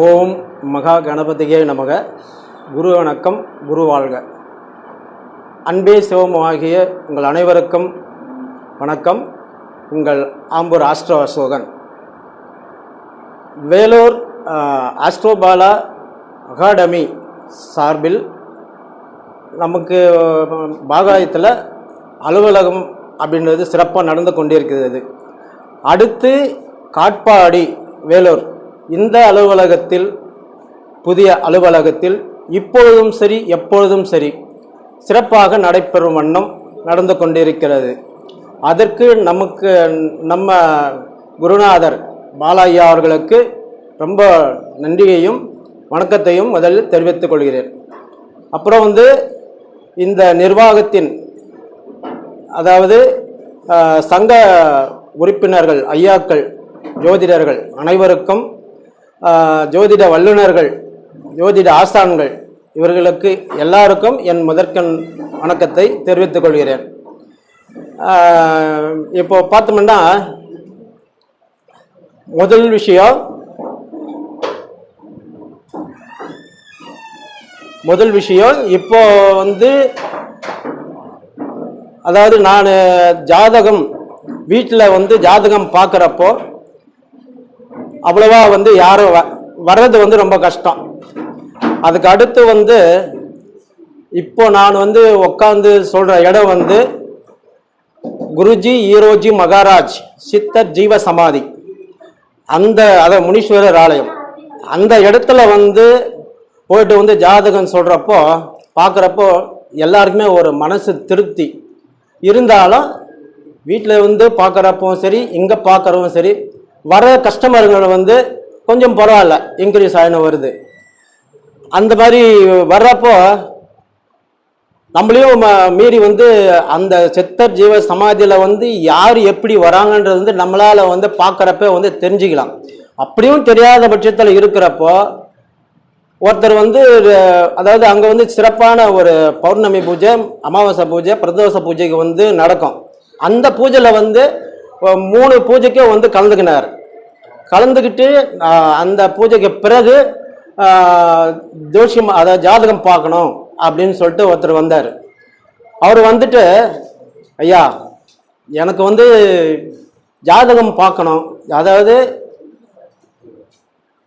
ஓம் மகா கணபதியே நமக. குரு வணக்கம் குரு வாழ்க. அன்பே சிவமாகிய உங்கள் அனைவருக்கும் வணக்கம். உங்கள் ஆம்பூர் ஆஸ்ட்ரோ அசோகன். வேலூர் ஆஸ்ட்ரோபாலா அகாடமி சார்பில் நமக்கு பாகாயத்தில் அலுவலகம் அப்படின்றது சிறப்பாக நடந்து கொண்டிருக்கிறது. அடுத்து காட்பாடி வேலூர். இந்த அலுவலகத்தில் புதிய அலுவலகத்தில் இப்பொழுதும் சரி எப்பொழுதும் சரி சிறப்பாக நடைபெறும் வண்ணம் நடந்து கொண்டிருக்கிறது. அதற்கு நமக்கு நம்ம குருநாதர் பாலையா அவர்களுக்கு ரொம்ப நன்றியையும் வணக்கத்தையும் முதலில் தெரிவித்துக் கொள்கிறேன். அப்புறம் வந்து இந்த நிர்வாகத்தின் அதாவது சங்க உறுப்பினர்கள் ஐயாக்கள் ஜோதிடர்கள் அனைவருக்கும் ஜோதிட வல்லுநர்கள் ஜோதிட ஆசான்கள் இவர்களுக்கு எல்லாருக்கும் என் முதற்கண் வணக்கத்தை தெரிவித்துக் கொள்கிறேன். இப்போ பார்த்தோம்னா முதல் விஷயம் முதல் விஷயம் இப்போ வந்து அதாவது நான் ஜாதகம் வீட்டில் வந்து ஜாதகம் பார்க்குறப்போ அவ்வளவா வந்து யாரும் வ- வர்றது வந்து ரொம்ப கஷ்டம். அதுக்கு அடுத்து வந்து இப்போ நான் வந்து உட்காந்து சொல்கிற இடம் வந்து குருஜி ஈரோஜி மகாராஜ் சித்தர் ஜீவ சமாதி. அந்த அத முனீஸ்வரர் ஆலயம். அந்த இடத்துல வந்து போயிட்டு வந்து ஜாதகம் சொல்கிறப்போ பார்க்குறப்போ எல்லாருக்குமே ஒரு மனசு திருப்தி. இருந்தாலும் வீட்டில் வந்து பார்க்குறப்பவும் சரி இங்கே பார்க்குறவும் சரி வர கஸ்டமருங்களை வந்து கொஞ்சம் பரவாயில்ல இன்க்ரீஸ் ஆகின வருது. அந்த மாதிரி வர்றப்போ நம்மளையும் ம- மீறி வந்து அந்த சித்தர் ஜீவ சமாதியில் வந்து யார் எப்படி வராங்கன்றது வந்து நம்மளால் வந்து பார்க்குறப்ப வந்து தெரிஞ்சுக்கலாம். அப்படியும் தெரியாத பட்சத்தில் இருக்கிறப்போ ஒருத்தர் வந்து அதாவது அங்கே வந்து சிறப்பான ஒரு பௌர்ணமி பூஜை அமாவாசை பூஜை பிரதோஷ பூஜைக்கு வந்து நடக்கும். அந்த பூஜையில் வந்து மூணு பூஜைக்கும் வந்து கலந்துக்கினார். கலந்துக்கிட்டு அந்த பூஜைக்கு பிறகு ஜோஷியம் அதை அதாவது ஜாதகம் பார்க்கணும் அப்படின்னு சொல்லிட்டு ஒருத்தர் வந்தார். அவர் வந்துட்டு ஐயா எனக்கு வந்து ஜாதகம் பார்க்கணும். அதாவது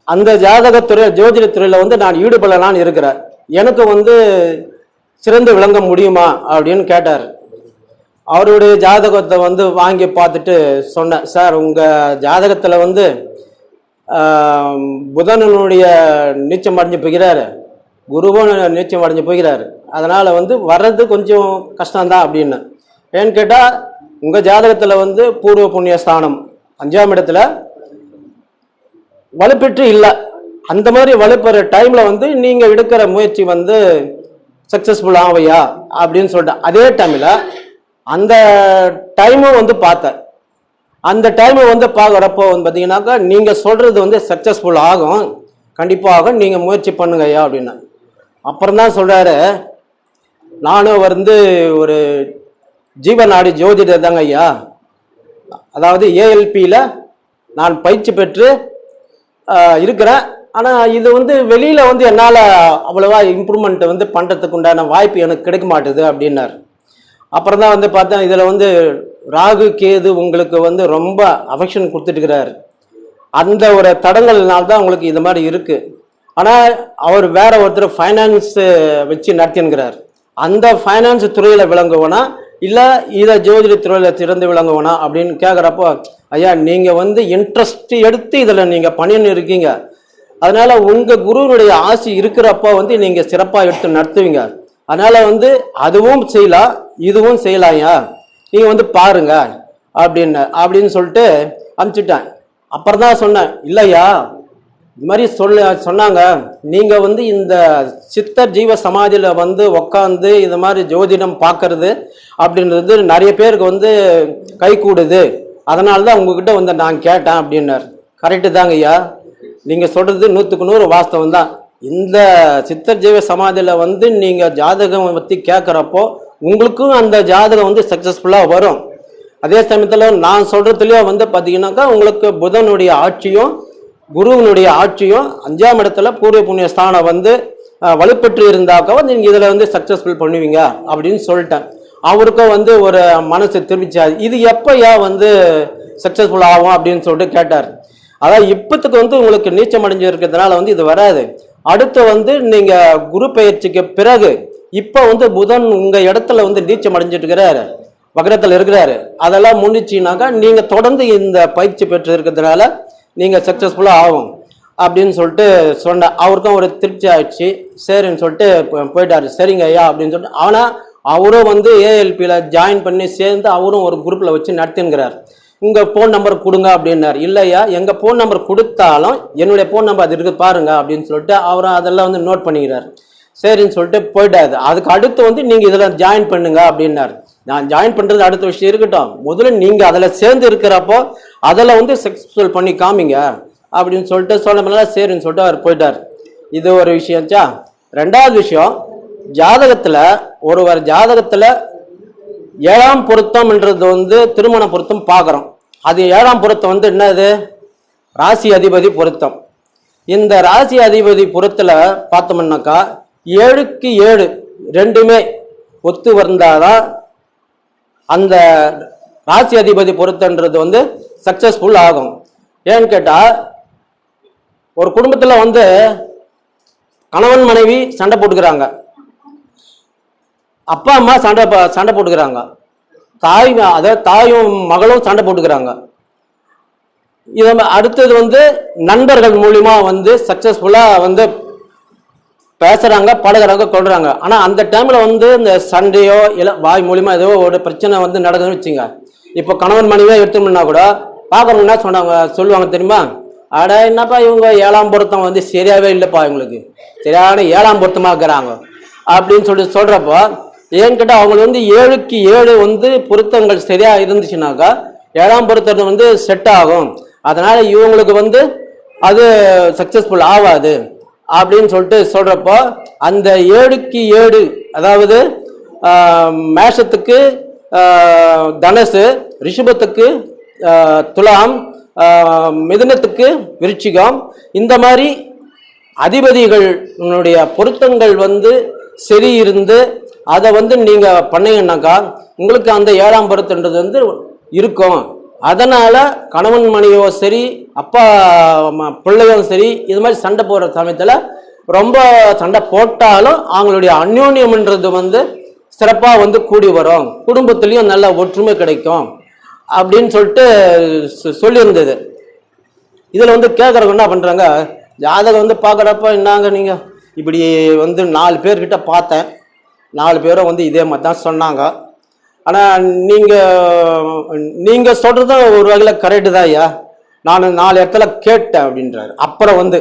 அந்த ஜாதகத்துறை ஜோதிடத்துறையில் வந்து நான் ஈடுபடலான்னு இருக்கிறேன். எனக்கு வந்து சிறந்து விளங்க முடியுமா? அப்படின்னு கேட்டார். அவருடைய ஜாதகத்தை வந்து வாங்கி பார்த்துட்டு சொன்னேன். சார் உங்கள் ஜாதகத்தில் வந்து புதனனுடைய நீச்சம் அடைஞ்சு போகிறாரு. குருவும் நீச்சம் அடைஞ்சு போகிறாரு. அதனால் வந்து வர்றது கொஞ்சம் கஷ்டம்தான் அப்படின்னு. ஏன்னு கேட்டால் உங்கள் ஜாதகத்தில் வந்து பூர்வ புண்ணிய ஸ்தானம். அஞ்சாம் இடத்துல வலுப்பெற்று இல்லை. அந்த மாதிரி வலுப்பெற டைமில் வந்து நீங்கள் எடுக்கிற முயற்சி வந்து சக்ஸஸ்ஃபுல் ஆவையா? அப்படின்னு சொல்லிட்டு அதே டைமில் அந்த டைமும் வந்து பார்த்தேன் அந்த டைமை வந்து பார்க்குறப்போ வந்து பார்த்தீங்கன்னாக்கா நீங்கள் சொல்கிறது வந்து சக்ஸஸ்ஃபுல் ஆகும். கண்டிப்பாக ஆகும் நீங்கள் முயற்சி பண்ணுங்க ஐயா அப்படின்னு அப்புறம் தான் சொல்கிறாரு நானும் வந்து ஒரு ஜீவநாடி ஜோதிடர் தாங்க ஐயா. அதாவது ஏஎல்பியில் நான் பயிற்சி பெற்று இருக்கிறேன். ஆனால் இது வந்து வெளியில் வந்து என்னால் அவ்வளோவா இம்ப்ரூவ்மெண்ட் வந்து பண்ணுறதுக்கு உண்டான வாய்ப்பு எனக்கு கிடைக்க மாட்டுது அப்படின்னார். அப்புறம் தான் வந்து பார்த்தா இதில் வந்து ராகு கேது உங்களுக்கு வந்து ரொம்ப அஃபெக்ஷன் கொடுத்துட்டுக்கிறார் அந்த ஒரு தடங்கள்னால தான் உங்களுக்கு இது மாதிரி இருக்குது ஆனால் அவர் வேற ஒருத்தர் ஃபைனான்ஸு வச்சு நடத்தினுங்கிறார் அந்த ஃபைனான்ஸ் துறையில் விளங்குவனா? இல்லை இதை ஜோதிட துறையில் திறந்து விளங்குவனா? அப்படின்னு கேட்குறப்போ ஐயா நீங்கள் வந்து இன்ட்ரெஸ்ட் எடுத்து இதில் நீங்கள் பண்ணின்னு இருக்கீங்க. அதனால் உங்கள் குருவினுடைய ஆசி இருக்கிறப்போ வந்து நீங்கள் சிறப்பாக எடுத்து நடத்துவீங்க. அதனால வந்து அதுவும் செய்யலாம் இதுவும் செய்யலாம்யா நீங்கள் வந்து பாருங்க அப்படின்னு அப்படின்னு சொல்லிட்டு அனுப்பிச்சிட்டேன். அப்புறம் தான் சொன்னேன் இல்லையா? இது மாதிரி சொல்ல சொன்னாங்க. நீங்கள் வந்து இந்த சித்தர் ஜீவ சமாதியில் வந்து உக்காந்து இது மாதிரி ஜோதிடம் பார்க்கறது அப்படின்றது நிறைய பேருக்கு வந்து கை கூடுது. அதனால தான் உங்ககிட்ட வந்து நான் கேட்டேன் அப்படின்னார். கரெக்டு தாங்க ஐயா நீங்கள் சொல்கிறது நூற்றுக்கு நூறு வாஸ்தவம் தான். இந்த சித்தர் ஜீவ சமாதியில் வந்து நீங்கள் ஜாதகம் பற்றி கேட்குறப்போ உங்களுக்கும் அந்த ஜாதகம் வந்து சக்ஸஸ்ஃபுல்லாக வரும். அதே சமயத்தில் நான் சொல்கிறதுலேயே வந்து பார்த்தீங்கன்னாக்கா உங்களுக்கு புதனுடைய ஆட்சியும் குருவினுடைய ஆட்சியும் அஞ்சாம் இடத்துல பூர்வ புண்ணிய ஸ்தானம் வந்து வலுப்பெற்று இருந்தாக்க வந்து நீங்கள் இதில் வந்து சக்ஸஸ்ஃபுல் பண்ணுவீங்க அப்படின்னு சொல்லிட்டேன். அவருக்கும் வந்து ஒரு மனசு திரும்பிச்சாது இது எப்போ ஏன் வந்து சக்ஸஸ்ஃபுல் ஆகும் அப்படின்னு சொல்லிட்டு கேட்டார். அதான் இப்பத்துக்கு வந்து உங்களுக்கு நீச்சம் அடைஞ்சு இருக்கிறதுனால வந்து இது வராது. அடுத்து வந்து நீங்கள் குரு பயிற்சிக்கு பிறகு இப்போ வந்து புதன் உங்கள் இடத்துல வந்து நீச்சம் அடைஞ்சிட்டு இருக்கிறாரு வக்ரத்தில் இருக்கிறாரு. அதெல்லாம் முடிச்சினாக்கா நீங்கள் தொடர்ந்து இந்த பயிற்சி பெற்று இருக்கிறதுனால நீங்கள் சக்ஸஸ்ஃபுல்லாக ஆகும். அப்படின்னு சொல்லிட்டு சொன்னேன் அவருக்கும் ஒரு திருப்தி ஆயிடுச்சு. சரின்னு சொல்லிட்டு போயிட்டாரு. சரிங்க ஐயா அப்படின்னு சொல்லிட்டு ஆனால் அவரும் வந்து ஏஎல்பியில் ஜாயின் பண்ணி சேர்ந்து அவரும் ஒரு குரூப்பில் வச்சு நடத்தினுங்கிறார் உங்கள் ஃபோன் நம்பர் கொடுங்க அப்படின்னாரு. இல்லையா? எங்கள் ஃபோன் நம்பர் கொடுத்தாலும் என்னுடைய ஃபோன் நம்பர் அது இருக்குது பாருங்க அப்படின்னு சொல்லிட்டு அவரும் அதெல்லாம் வந்து நோட் பண்ணிக்கிறார். சரின்னு சொல்லிட்டு போயிட்டாரு. அதுக்கு அடுத்து வந்து நீங்கள் இதில் ஜாயின் பண்ணுங்க அப்படின்னாரு. நான் ஜாயின் பண்ணுறது அடுத்த விஷயம் இருக்கட்டும். முதல்ல நீங்கள் அதில் சேர்ந்து இருக்கிறப்போ அதில் வந்து சக்ஸஸ்ஃபுல் பண்ணி காமிங்க அப்படின்னு சொல்லிட்டு சொன்னமெல்லாம் சரின்னு சொல்லிட்டு அவர் போயிட்டார். இது ஒரு விஷயம்ச்சா ரெண்டாவது விஷயம் ஜாதகத்தில் ஒருவர் ஜாதகத்தில் ஏழாம் பொருத்தம்ன்றது வந்து திருமண பொருத்தம் பார்க்குறோம் அது ஏழாம் பொருத்தம் வந்து என்னது? ராசி அதிபதி பொருத்தம். இந்த ராசி அதிபதி பொருத்தில் பார்த்தோம்னாக்கா ஏழுக்கு ஏழு ரெண்டுமே ஒத்து வந்தாதான் அந்த ராசி அதிபதி பொருத்தன்றது வந்து சக்ஸஸ்ஃபுல் ஆகும். ஏன்னு கேட்டால் ஒரு குடும்பத்தில் வந்து கணவன் மனைவி சண்டை போட்டுக்கிறாங்க. அப்பா அம்மா சண்டை சண்டை போட்டுக்கிறாங்க. தாய் அதாவது தாயும் மகளும் சண்டை போட்டுக்கிறாங்க. இதை அடுத்தது வந்து நண்பர்கள் மூலியமா வந்து சக்சஸ்ஃபுல்லாக வந்து பேசுகிறாங்க பழகிறாங்க கொள்றாங்க. ஆனால் அந்த டைமில் வந்து இந்த சண்டையோ இல்லை வாய் மூலிமா ஏதோ ஒரு பிரச்சனை வந்து நடக்குதுன்னு வச்சுங்க. இப்போ கணவன் மனைவியாக எடுத்தோம்னா கூட பார்க்கறவங்க என்ன சொன்னாங்க சொல்லுவாங்க தெரியுமா? அட என்னப்பா இவங்க ஏழாம் பொருத்தம் வந்து சரியாகவே இல்லைப்பா இவங்களுக்கு. சரியான ஏழாம் பொருத்தமாக இருக்கிறாங்க. அப்படின்னு சொல்லிட்டு சொல்கிறப்போ ஏன்னு கேட்டால் அவங்க வந்து ஏழுக்கு ஏழு வந்து பொருத்தங்கள் சரியாக இருந்துச்சுனாக்கா ஏழாம் பொருத்தம் வந்து செட் ஆகும். அதனால் இவங்களுக்கு வந்து அது சக்ஸஸ்ஃபுல் ஆகாது அப்படின்னு சொல்லிட்டு சொல்கிறப்போ அந்த ஏழுக்கு ஏழு அதாவது மேஷத்துக்கு ஆஹ், தனுசு ரிஷபத்துக்கு துலாம் மிதுனத்துக்கு விருச்சிகம் இந்த மாதிரி அதிபதிகளுடைய பொருத்தங்கள் வந்து சரி இருந்து அதை வந்து நீங்கள் பண்ணீங்கன்னாக்கா உங்களுக்கு அந்த ஏழாம் பருத்துன்றது வந்து இருக்கும். அதனால் கணவன் மனைவியோ சரி அப்பா பிள்ளையும் சரி இது மாதிரி சண்டை போடுற சமயத்தில் ரொம்ப சண்டை போட்டாலும் அவங்களுடைய அந்யோன்யம்ன்றது வந்து சிறப்பாக வந்து கூடி வரும். குடும்பத்துலேயும் நல்ல ஒற்றுமை கிடைக்கும். அப்படின்னு சொல்லிட்டு சொ- சொல்லியிருந்தது. இதில் வந்து கேட்குறவங்க என்ன பண்ணுறாங்க ஜாதகம் வந்து பார்க்குறப்ப என்னங்க நீங்கள் இப்படி வந்து நாலு பேர்கிட்ட பார்த்தேன். நாலு பேரும் வந்து இதே மாதிரி தான் சொன்னாங்க. ஆனால் நீங்கள் நீங்கள் சொல்கிறது ஒரு வகையில் கரெக்டு தான் ஐயா. நான் நாலு இடத்துல கேட்டேன் அப்படின்றாரு. அப்புறம் வந்து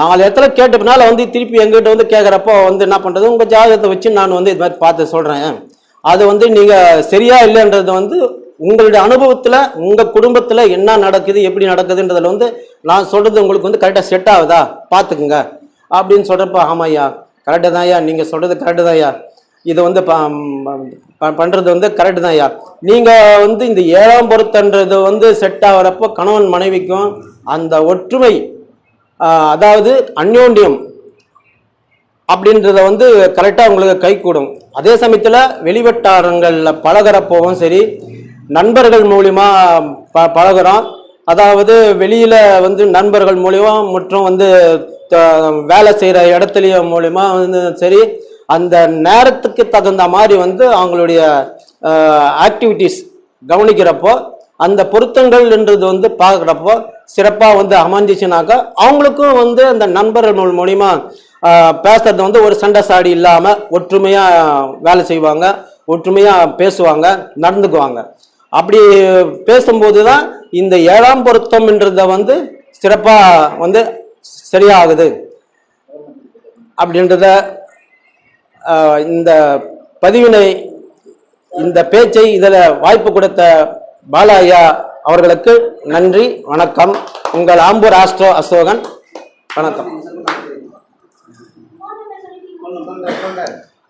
நாலு இடத்துல கேட்ட வந்து திருப்பி எங்கிட்ட வந்து கேட்குறப்போ வந்து என்ன பண்ணுறது உங்கள் ஜாதகத்தை வச்சு நான் வந்து இது மாதிரி பார்த்து சொல்கிறேன் அது வந்து நீங்கள் சரியா இல்லைன்றது வந்து உங்களுடைய அனுபவத்தில் உங்கள் குடும்பத்தில் என்ன நடக்குது எப்படி நடக்குதுன்றதில் வந்து நான் சொல்கிறது உங்களுக்கு வந்து கரெக்டாக செட் ஆகுதா? பார்த்துக்குங்க. அப்படின்னு சொல்கிறப்ப ஆமாம் ஐயா கரெக்டு தான் ஐயா நீங்கள் சொல்கிறது கரெக்டு தான் ஐயா இது வந்து ப- ப- வந்து கரெக்டு தான் ஐயா நீங்கள் வந்து இந்த ஏழாம் பொருத்தன்றது வந்து செட் ஆகிறப்போ கணவன் மனைவிக்கும் அந்த ஒற்றுமை அதாவது அந்யோன்யம் அப்படின்றத வந்து கரெக்டாக உங்களுக்கு கை கூடும். அதே சமயத்தில் வெளிவட்டாரங்களில் பழகிறப்போவும் சரி நண்பர்கள் மூலிமா ப பழகுறோம். அதாவது வெளியில் வந்து நண்பர்கள் மூலிமா மற்றும் வந்து வேலை செய்கிற இடத்துலையும் மூலிமா வந்து சரி அந்த நேரத்துக்கு தகுந்த மாதிரி வந்து அவங்களுடைய ஆக்டிவிட்டீஸ் கவனிக்கிறப்போ அந்த பொருத்தங்கள்ன்றது வந்து பார்க்குறப்போ சிறப்பாக வந்து அமைஞ்சிச்சுனாக்கா அவங்களுக்கும் வந்து அந்த நண்பர்கள் மூலிமா பேசுறது வந்து ஒரு சண்டை சாடி இல்லாமல் ஒற்றுமையாக வேலை செய்வாங்க ஒற்றுமையாக பேசுவாங்க நடந்துக்குவாங்க. அப்படி பேசும்போது தான் இந்த ஏழாம் பொருத்தம்ன்றத வந்து சிறப்பாக வந்து சரியாகுது அப்படின்றத இந்த பதிவினை இந்த பேச்சை இதில் வாய்ப்பு கொடுத்த பாலாயா அவர்களுக்கு நன்றி வணக்கம். உங்கள் ஆம்பூர் ஆஸ்ட்ரோ அசோகன் வணக்கம்.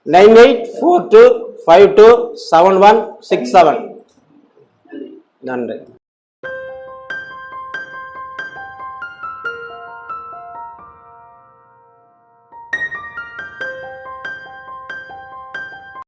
Nine eight four two five two seven one six seven. நன்றி.